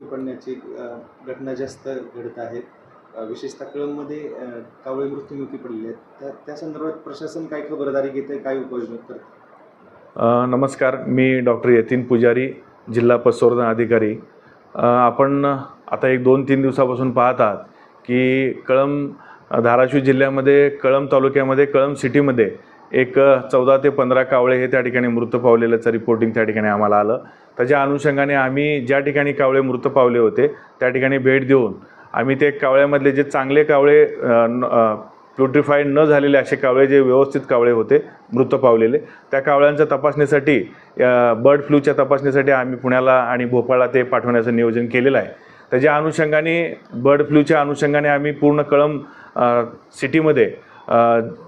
पडण्याची घटना जास्त घडत आहेत विशेषतः कळममध्ये कावळे मृत्युमुखी पडले आहेत. त्या त्या संदर्भात प्रशासन काय खबरदारी घेते काय उपाययोजना करत नमस्कार. मी डॉक्टर यतीन पुजारी जिल्हा पशुसंवर्धन अधिकारी. आपण आता एक दोन तीन दिवसापासून पाहत आहात की कळम धाराशिव जिल्ह्यामध्ये कळम तालुक्यामध्ये कळम सिटीमध्ये एक चौदा ते पंधरा कावळे हे त्या ठिकाणी मृत पावलेल्याचं रिपोर्टिंग त्या ठिकाणी आम्हाला आलं. त्याच्या अनुषंगाने आम्ही ज्या ठिकाणी कावळे मृत पावले होते त्या ठिकाणी भेट देऊन आम्ही ते कावळ्यामधले जे चांगले कावळे प्युट्रिफाईड न झालेले असे कावळे जे व्यवस्थित कावळे होते मृत पावलेले त्या कावळ्यांच्या तपासणीसाठी बर्ड फ्लूच्या तपासणीसाठी आम्ही पुण्याला आणि भोपाळला ते पाठवण्याचं नियोजन केलेलं आहे. त्याच्या अनुषंगाने बर्ड फ्लूच्या अनुषंगाने आम्ही पूर्ण कळम सिटीमध्ये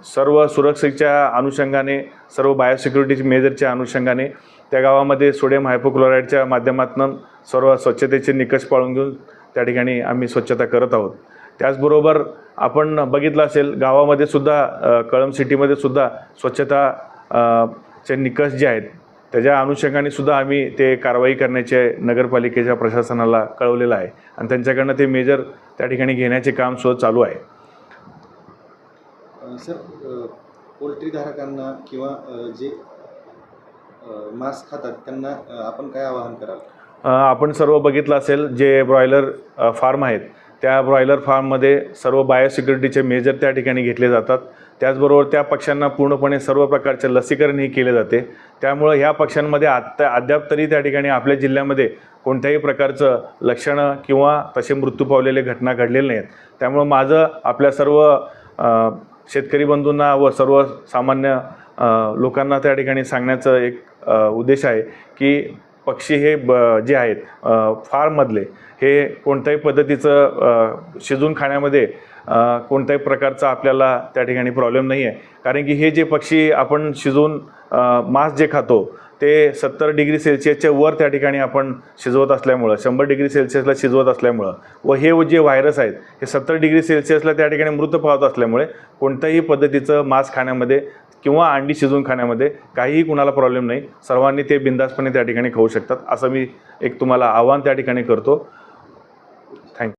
सर्व सुरक्षेच्या अनुषंगाने सर्व बायोसिक्युरिटी मेजरच्या अनुषंगाने त्या गावामध्ये सोडियम हायपोक्लोराईडच्या माध्यमातून सर्व स्वच्छतेचे निकष पाळून घेऊन त्या ठिकाणी आम्ही स्वच्छता करत आहोत. त्याचबरोबर आपण बघितलं असेल गावामध्ये सुद्धा कळम सिटीमध्ये सुद्धा स्वच्छता चे निकष जे आहेत त्याच्या अनुषंगाने सुद्धा आम्ही ते कारवाई करण्याचे नगरपालिकेच्या प्रशासनाला कळवलेलं आहे. आणि त्यांच्याकडनं ते मेजर त्या ठिकाणी घेण्याचे काम सुद्धा चालू आहे. सर पोल्ट्रीधारकांना किंवा जे मांस खातात त्यांना आपण काय आवाहन कराल? आपण सर्व बघितलं असेल जे ब्रॉयलर फार्म आहेत त्या ब्रॉयलर फार्ममध्ये सर्व बायोसिक्युरिटीचे मेजर त्या ठिकाणी घेतले जातात. त्याचबरोबर त्या पक्ष्यांना पूर्णपणे सर्व प्रकारचे लसीकरणही केले जाते. त्यामुळं ह्या पक्ष्यांमध्ये आत्ता अद्याप तरी त्या ठिकाणी आपल्या जिल्ह्यामध्ये कोणत्याही प्रकारचं लक्षणं किंवा तसे मृत्यू पावलेले घटना घडलेल्या नाहीत. त्यामुळं माझं आपल्या सर्व शेतकरी बंधूंना व सर्व सामान्य लोकांना त्या ठिकाणी सांगण्याचं एक उद्देश आहे की पक्षी हे ब जे आहेत अ, फार्ममधले हे कोणत्याही पद्धतीचं शिजून खाण्यामध्ये कोणत्याही प्रकारचा आपल्याला त्या ठिकाणी प्रॉब्लेम नाही आहे कारण की हे जे पक्षी आपण शिजून मांस जे खातो ते सत्तर डिग्री सेल्सिअसच्या वर त्या ठिकाणी आपण शिजवत असल्यामुळं शंभर डिग्री सेल्सिअसला शिजवत असल्यामुळं व हे जे व्हायरस आहेत हे सत्तर डिग्री सेल्सिअसला त्या ठिकाणी मृत पावत असल्यामुळे कोणत्याही पद्धतीचं मांस खाण्यामध्ये किंवा अंडी शिजवून खाण्यामध्ये काहीही कुणाला प्रॉब्लेम नाही. सर्वांनी ते बिंदासपणे त्या ठिकाणी खाऊ शकतात. असं मी एक तुम्हाला आव्हान त्या ठिकाणी करतो.